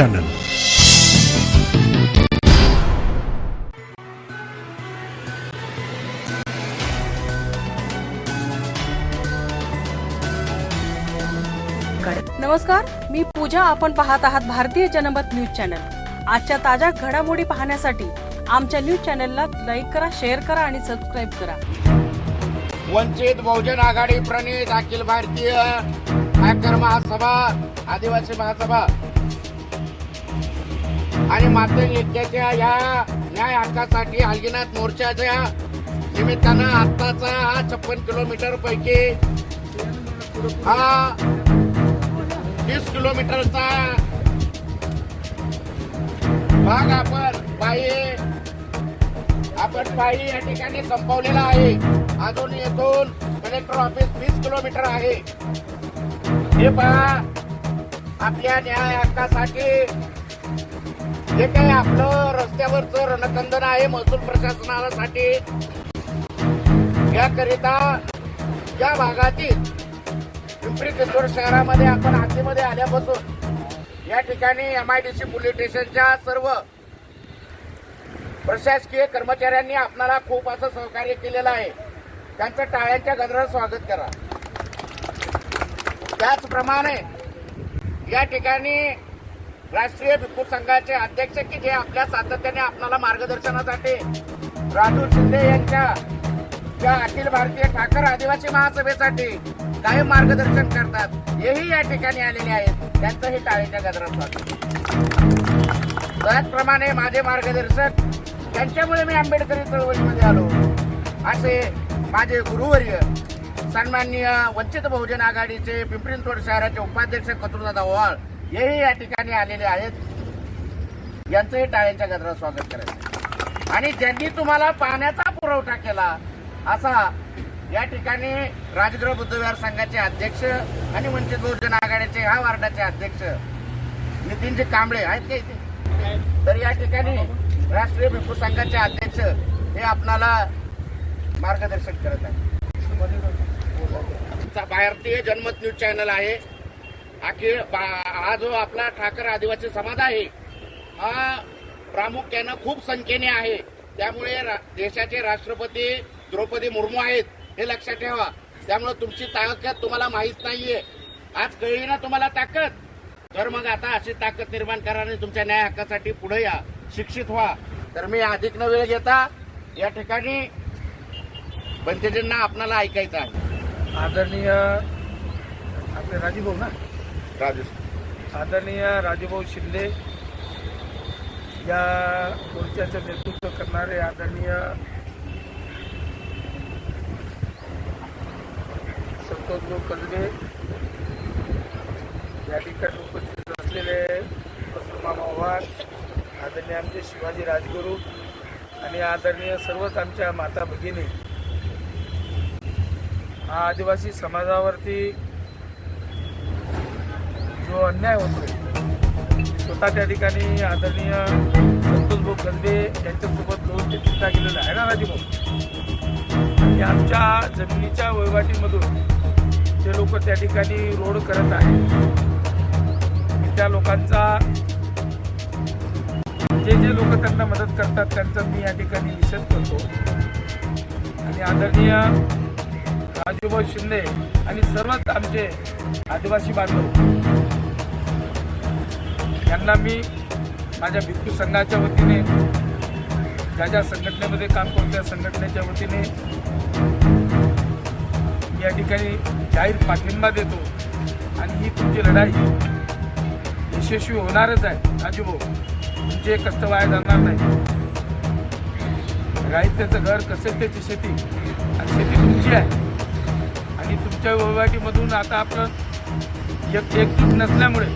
Channel नमस्कार मी पूजा. आपण पाहत आहात भारतीय जनमत न्यूज चॅनल. आजच्या ताज्या घडामोडी पाहण्यासाठी आमच्या न्यूज चॅनलला लाईक करा शेअर करा आणि सबस्क्राईब करा. वंचित बहुजन आघाडी प्रणित अखिल भारतीय महासभा आदिवासी महासभा. आणि मात्र यज्ञाच्या या न्याय हक्कासाठी हलगीनाथ मोर्चाच्या निमित्तानं आत्ताचा हा छप्पन किलोमीटर पैकी हा तीस किलोमीटरचा भाग आपण पायी आपण पायी या ठिकाणी संपवलेला आहे. अजून येथून कलेक्टर ऑफिस वीस किलोमीटर आहे. हे पहा आपल्या न्याय हक्कासाठी जे काही आपलं रस्त्यावरचं रणकंदन आहे महसूल प्रशासनासाठी. याकरिता या भागातील पिंपरी चिंचवड शहरामध्ये आपण हातीमध्ये आल्यापासून या ठिकाणी एमआयडीसी पोलीस स्टेशनच्या सर्व प्रशासकीय कर्मचाऱ्यांनी आपणाला खूप असं सहकार्य केलेलं आहे. त्यांचं टाळ्यांच्या गजरात स्वागत करा. त्याचप्रमाणे या ठिकाणी राष्ट्रीय भिक्खू संघाचे अध्यक्ष की जे आपल्या सातत्याने आपणाला मार्गदर्शनासाठी राजू शिंदे यांच्या या अखिल भारतीय ठाकर आदिवासी महासभेसाठी कायम मार्गदर्शन करतात. हेही या ठिकाणी आलेले आहेत. त्यांचंही टाळेच्या गजरात स्वागत. त्याचप्रमाणे माझे मार्गदर्शक त्यांच्यामुळे मी आंबेडकरी चळवळीमध्ये आलो. असे माझे गुरुवर्य सन्माननीय वंचित बहुजन आघाडीचे पिंपरी चिंचवड शहराचे उपाध्यक्ष कतुरदादा ओवाळ हेही या ठिकाणी आलेले आहेत. यांचंही टाळ्यांच्या गजरात स्वागत करायचं आणि ज्यांनी तुम्हाला पाण्याचा पुरवठा केला असा या ठिकाणी राजगृह बुद्धविहार संघाचे अध्यक्ष आणि वंचित बहुजन आघाडीचे ह्या वार्डाचे अध्यक्ष नितीनजी कांबळे आहेत का इथे? तर या ठिकाणी राष्ट्रीय भिपू संघाचे अध्यक्ष हे आपणाला मार्गदर्शन करत आहेत. भारतीय जनमत न्यूज चॅनल आहे. अखेर बा- हा जो आपला ठाकर आदिवासी समाज आहे. हा प्रामुख्यानं खूप संख्येने आहे. त्यामुळे रा- देशाचे राष्ट्रपती द्रौपदी मुर्मू आहेत हे लक्षात ठेवा. त्यामुळे तुमची ताकद तुम्हाला माहीत नाहीये. आज कळली ना तुम्हाला ताकद? तर मग आता अशी ताकद निर्माण करा आणि तुमच्या न्याय हक्कासाठी पुढे या. शिक्षित व्हा. तर मी अधिक न वेळ घेता या ठिकाणी बनतेजींना आपणाला ऐकायचं आहे. आदरणीय आपले राजीभाऊ ना? राजू आदरणीय राजभाऊ शिंदे या मोर्चाचं नेतृत्व करणारे आदरणीय संतोषभाऊ कसबे या ठिकाणी उपस्थित असलेले मामा आदरणीय आमचे शिवाजी राजगुरू आणि आदरणीय सर्वच आमच्या माता भगिनी. हा आदिवासी समाजावरती जो अन्याय होतोय स्वतः त्या ठिकाणी आदरणीय संतोषभाऊ गंदे यांच्यासोबत दोन ते चिंता गेलेलं आहे ना राजीभाऊ आणि आमच्या जमिनीच्या वहिवाटीमधून जे लोक त्या ठिकाणी रोड करत आहेत त्या लोकांचा जे जे लोक त्यांना मदत करतात त्यांचा मी या ठिकाणी निषेध करतो. आणि आदरणीय राजूभाऊ शिंदे आणि सर्वच आमचे आदिवासी बांधव यांना मी माझ्या भिक्खू संघाच्या वतीने ज्या ज्या संघटनेमध्ये काम करतो त्या संघटनेच्या वतीने या ठिकाणी जाहीर पाठिंबा देतो. आणि ही तुमची लढाई यशस्वी होणारच आहे. राजूभाऊ तुमचे कष्ट वाया जाणार नाही. राहित्याचं घर कसेल त्याची शेती? आणि शेती तुमची आहे. आणि तुमच्या वहिवाटीमधून आता आपलं एक एकजूट नसल्यामुळे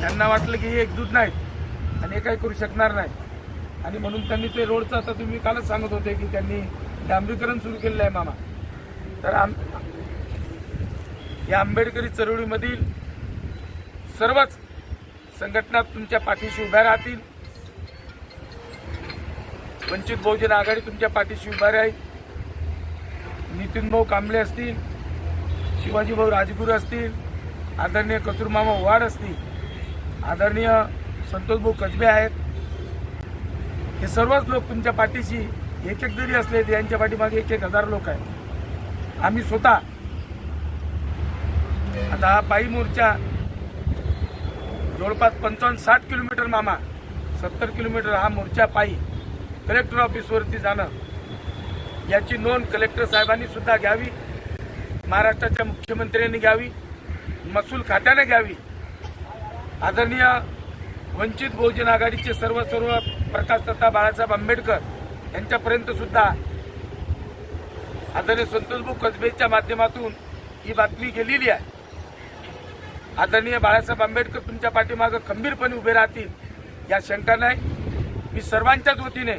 त्यांना वाटलं की हे एकजूट नाहीत आणि हे काही करू शकणार नाही. आणि म्हणून त्यांनी ते रोडचं आता तुम्ही कालच सांगत होते की त्यांनी डांबरीकरण सुरू केलेलं आहे मामा. तर आम या आंबेडकरी चळवळीमधील सर्वच संघटना तुमच्या पाठीशी उभ्या राहतील. वंचित बहुजन आघाडी तुमच्या पाठीशी उभा राहील. नितीन भाऊ कांबळे असतील शिवाजीभाऊ राजगुरू असतील आदरणीय कतुरमामा वाड असतील आदरणीय संतोषभाऊ कसबे आहेत. हे सर्वच लोक तुमच्या पाठीशी एक एक जरी असले तर यांच्या पाठीमागे एक एक हजार लोक आहेत. आम्ही स्वतः आता हा पायी मोर्चा जवळपास पंचावन्न साठ किलोमीटर मामा सत्तर किलोमीटर हा मोर्चा पायी कलेक्टर ऑफिसवरती जाणं याची नोंद कलेक्टर साहेबांनी सुद्धा घ्यावी महाराष्ट्राच्या मुख्यमंत्र्यांनी घ्यावी महसूल खात्याने घ्यावी. आदरणीय वंचित बहुजन आघाडीचे सर्व सर्व प्रकाशदत्ता बाळासाहेब आंबेडकर यांच्यापर्यंत सुद्धा आदरणीय संतोषभाऊ कसबेच्या माध्यमातून ही बातमी गेलेली आहे. आदरणीय बाळासाहेब आंबेडकर तुमच्या पाठीमागं खंबीरपणे उभे राहतील या शंका नाही. मी सर्वांच्याच वतीने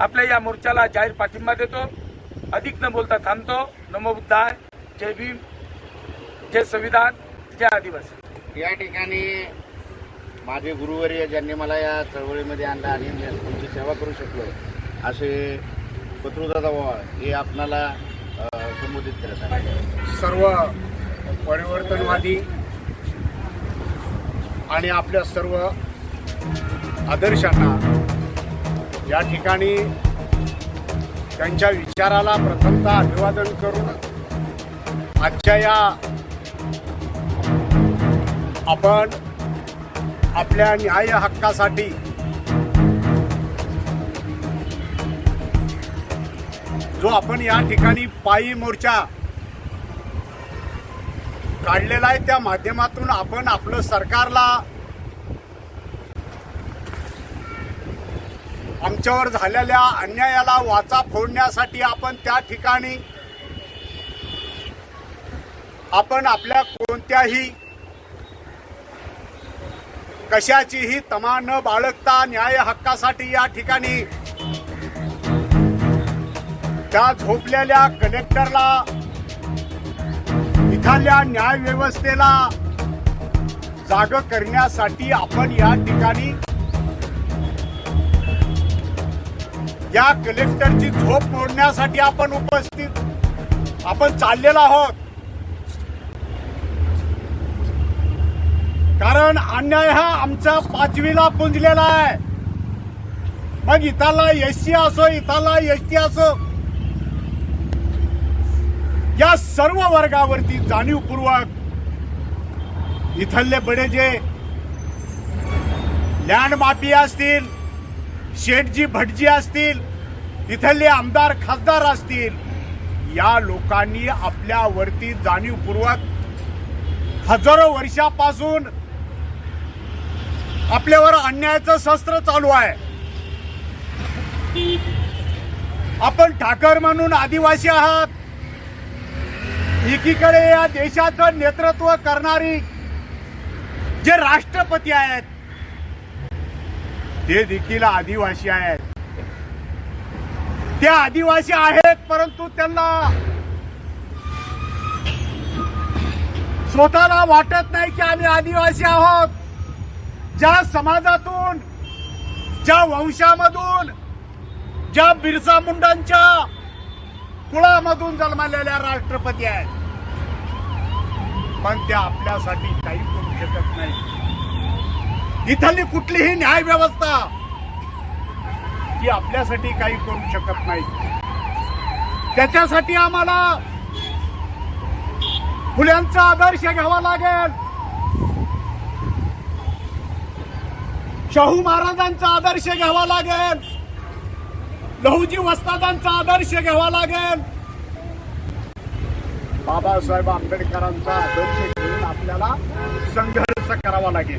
आपल्या या मोर्चाला जाहीर पाठिंबा देतो. अधिक न बोलता थांबतो. नमोबुद्धाय जय भीम. जय संविधान. जय आदिवासी. या ठिकाणी माझे गुरुवर्य ज्यांनी मला या चळवळीमध्ये आणलं आणि मी तुमची सेवा करू शकलो असे पत्रुदादा पवार हे आपणाला संबोधित करत आहे सर्व परिवर्तनवादी आणि आपल्या सर्व आदर्शांना या ठिकाणी त्यांच्या विचाराला प्रथमतः अभिवादन करून आजच्या या आपण आपल्या न्याय हक्कासाठी जो आपण या ठिकाणी पायी मोर्चा काढलेला आहे त्या माध्यमातून आपण आपलं सरकारला आमच्यावर झालेल्या अन्यायाला वाचा फोडण्यासाठी आपण त्या ठिकाणी आपण आपल्या कोणत्याही कशाचीही तमा न बाळगता न्याय हक्कासाठी या ठिकाणी त्या झोपलेल्या कलेक्टरला इथल्या न्याय व्यवस्थेला जाग करण्यासाठी आपण या ठिकाणी या कलेक्टरची झोप मोडण्यासाठी आपण उपस्थित आपण चाललेलो आहोत. कारण अन्याय हा आमचा पाचवीला पुंजलेला आहे. मग इथाला एस सी असो इथला एस टी असो या सर्व वर्गावरती जाणीवपूर्वक इथले बडे जे लँड माफिया असतील शेठजी भटजी असतील इथले आमदार खासदार असतील या लोकांनी आपल्यावरती जाणीवपूर्वक हजारो वर्षापासून आपल्यावर अन्यायाचं शस्त्र चालू आहे. आपण ठाकर म्हणून आदिवासी आहात. एकीकडे या देशाचं नेतृत्व करणारी जे राष्ट्रपती आहेत ते देखील आदिवासी आहेत. ते आदिवासी आहेत परंतु त्यांना स्वतःला वाटत नाही की आम्ही आदिवासी आहोत. ज्या समाजातून ज्या वंशामधून ज्या बिरसा मुंडांच्या कुळामधून जन्मलेल्या राष्ट्रपती आहेत पण त्या आपल्यासाठी काही करू शकत नाही. इथली कुठलीही न्याय व्यवस्था ती आपल्यासाठी काही करू शकत नाही. त्याच्यासाठी आम्हाला फुल्यांचा आदर्श घ्यावा लागेल. शाहू महाराजांचा आदर्श घ्यावा लागेल. लहूजी वस्तादांचा आदर्श घ्यावा लागेल. बाबासाहेब आंबेडकरांचा आदर्श घेऊन आपल्याला संघर्ष करावा लागेल.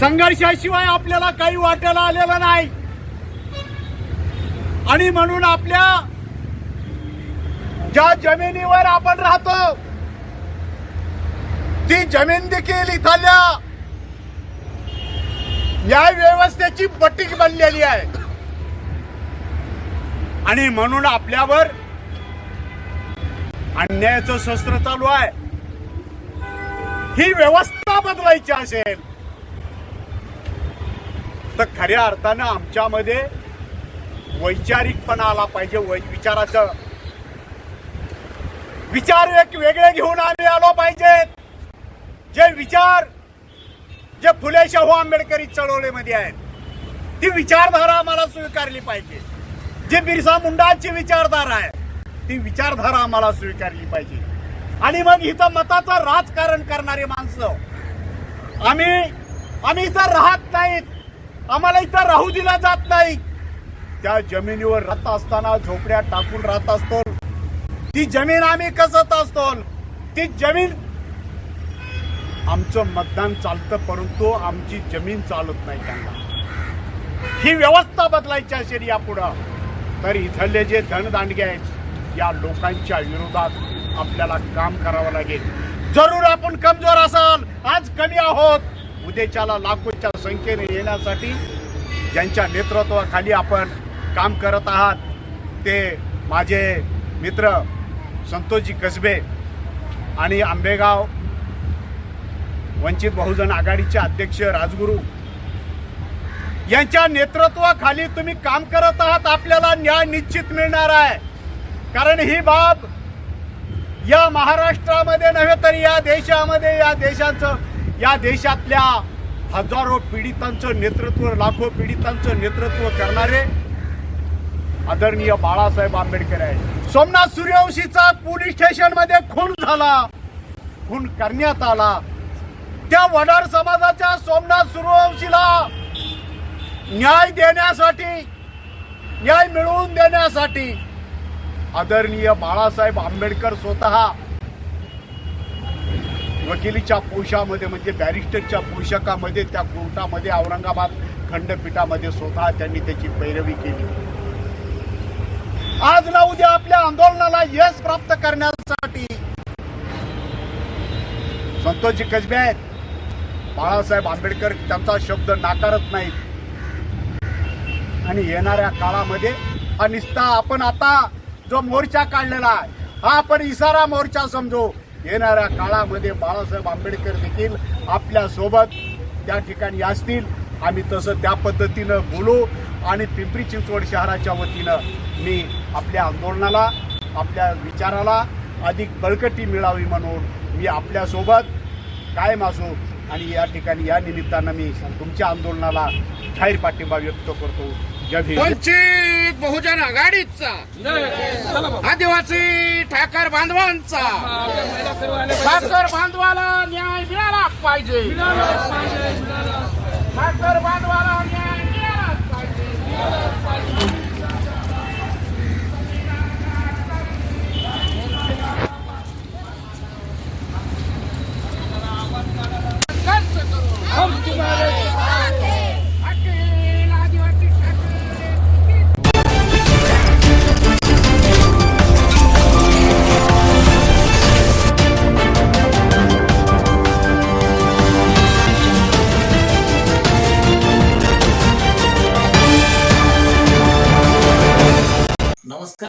संघर्षाशिवाय आपल्याला काही वाटायला आलेलं नाही. आणि म्हणून आपल्या ज्या जमिनीवर आपण राहतो ती जमीन देखील इथल्या न्याय व्यवस्थेची पटीक बनलेली आहे. आणि म्हणून आपल्यावर अन्यायाचं शस्त्र चालू आहे. ही व्यवस्था बदलायची असेल तर खऱ्या अर्थानं आमच्यामध्ये वैचारिकपणा आला पाहिजे वै विचाराचं. विचार एक वेगळे घेऊन आम्ही आलो पाहिजेत. जे विचार जे फुले शाहू आंबेडकरी चळवळीमध्ये आहेत ती विचारधारा आम्हाला स्वीकारली पाहिजे. जी बिरसा मुंडाची विचारधारा आहे ती विचारधारा आम्हाला स्वीकारली पाहिजे. आणि मग इथं मताचं राजकारण करणारी माणसं आम्ही आम्ही इथं राहत नाहीत. आम्हाला इथं राहू दिला जात नाही. त्या जमिनीवर राहत असताना झोपड्या टाकून राहत असतो. ती जमीन आम्ही कसत असतो? ती जमीन आमचं मतदान चालतं परंतु आमची जमीन चालत नाही त्यांना. ही व्यवस्था बदलायची असेल यापुढं तर इथले जे धनदांडगे आहेत या लोकांच्या विरोधात आपल्याला काम करावं लागेल. जरूर आपण कमजोर असाल. आज कमी आहोत. उद्याच्याला लाखोच्या संख्येने येण्यासाठी ज्यांच्या नेतृत्वाखाली आपण काम करत आहात ते माझे मित्र संतोषजी कसबे आणि आंबेगाव वंचित बहुजन आघाडीचे अध्यक्ष राजगुरू. यांच्या नेतृत्वाखाली तुम्ही काम करत आहात आपल्याला न्याय निश्चित मिळणार आहे. कारण ही बाब या महाराष्ट्रामध्ये नव्हे तर या देशामध्ये या देशाचं या देशातल्या हजारो पीडितांचं नेतृत्व लाखो पीडितांचं नेतृत्व करणारे आदरणीय बाळासाहेब आंबेडकर आहे सोमनाथ सूर्यवंशीचा पोलीस स्टेशनमध्ये खून झाला. खून करण्यात आला. त्या वडार समाजाच्या सोमनाथ सूर्यवंशीला न्याय देण्यासाठी न्याय मिळवून देण्यासाठी आदरणीय बाळासाहेब आंबेडकर स्वतः वकिलीच्या पोशामध्ये म्हणजे बॅरिस्टरच्या पोशाखामध्ये त्या कोर्टामध्ये औरंगाबाद खंडपीठामध्ये स्वतः त्यांनी त्याची पैरवी केली. आज ना उद्या आपल्या आंदोलनाला यश प्राप्त करण्यासाठी संतोषजी कसबे आहेत. बाळासाहेब आंबेडकर त्यांचा शब्द नाकारत नाहीत. आणि येणाऱ्या काळामध्ये हा निस्ता आपण आता जो मोर्चा काढलेला आहे हा आपण इसारा मोर्चा समजू. येणाऱ्या काळामध्ये बाळासाहेब आंबेडकर देखील आपल्यासोबत त्या ठिकाणी असतील. आम्ही तसं त्या पद्धतीनं बोलू आणि पिंपरी चिंचवड शहराच्या वतीनं मी आपल्या आंदोलनाला आपल्या विचाराला अधिक बळकटी मिळावी म्हणून मी आपल्यासोबत कायम असो. आणि या ठिकाणी या निमित्तानं मी तुमच्या आंदोलनाला जाहीर पाठिंबा व्यक्त करतो. वंचित बहुजन आघाडीचा आदिवासी ठाकर बांधवांचा ठाकर बांधवाला न्याय मिळाला पाहिजे. ठाकर बांधवाला न्याय मिळाला पाहिजे.